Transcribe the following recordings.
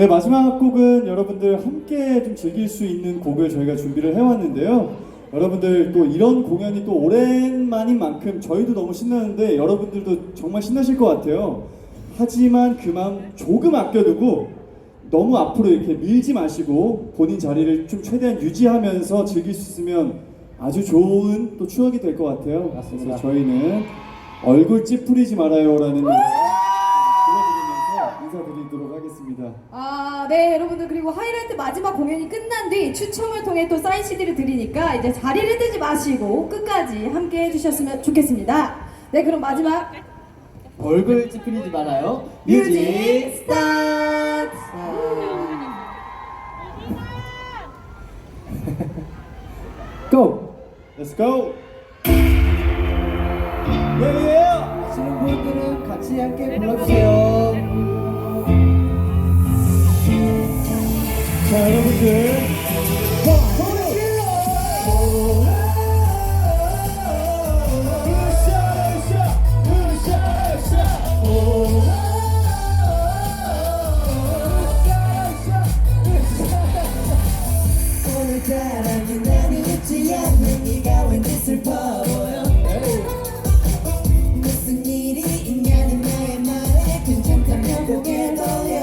네, 마지막 곡은 여러분들 함께 좀 즐길 수 있는 곡을 저희가 준비를 해왔는데요. 여러분들 또 이런 공연이 또 오랜만인 만큼 저희도 너무 신나는데 여러분들도 정말 신나실 것 같아요. 하지만 그 마음 조금 아껴두고 너무 앞으로 이렇게 밀지 마시고 본인 자리를 좀 최대한 유지하면서 즐길 수 있으면 아주 좋은 또 추억이 될 것 같아요. 맞습니다. 그래서 저희는 얼굴 찌푸리지 말아요라는 인사드리도록 하겠습니다. 아, 네, 여러분들 그리고 하이라이트 마지막 공연이 끝난 뒤 추첨을 통해 또 사인 CD를 드리니까 이제 자리를 뜨지 마시고 끝까지 함께 해주셨으면 좋겠습니다. 네, 그럼 마지막 얼굴 찌푸리지 말아요. 뮤직 스타트! Go! Let's go! 예, 예! 아시는 분들은 같이 함께 불러주세요. 무슨 일이 있냐는 나의 말에 괜찮다면 고개 돌려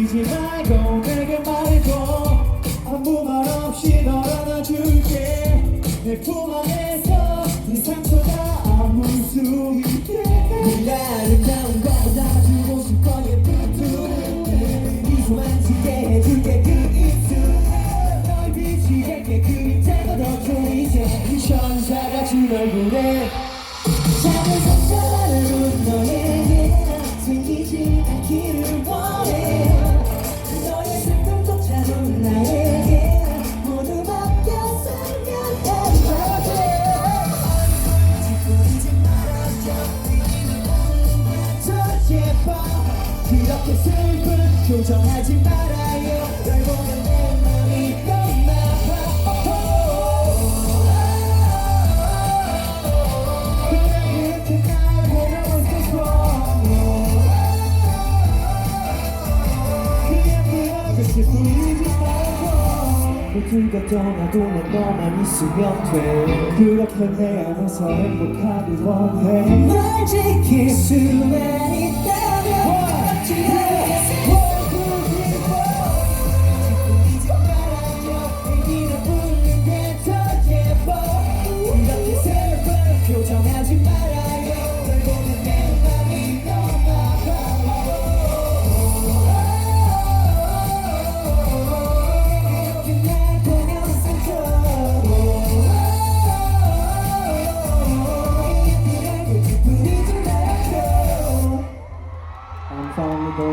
숨기지 말고 내게 말해줘. 아무 말 없이 널 안아줄게. 내 품 안에서 이 상처가 아물 수 있게. 네 아름다운 거 담아주고 싶어 예쁜 두 미소만 짓게 해줄게 그 입술. 널 비치게 그림자가 더 좋은 이제 이 천사같은 얼굴에 작은 상처 하나로 너에게 생기지 않기를 원해 그렇게 슬픈 표정하지 말아요. 널 보면 모두가 떠나도 난 너만 있으면 돼. 그렇게 내 안에서 행복하길 원해. 널 지킬 수만 있다면 짓궂지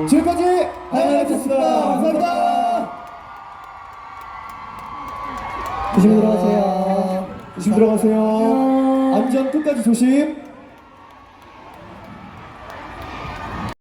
지금까지 하이라이트였습니다. 감사합니다. 조심히 들어가세요. 조심 들어가세요. 안전 끝까지 조심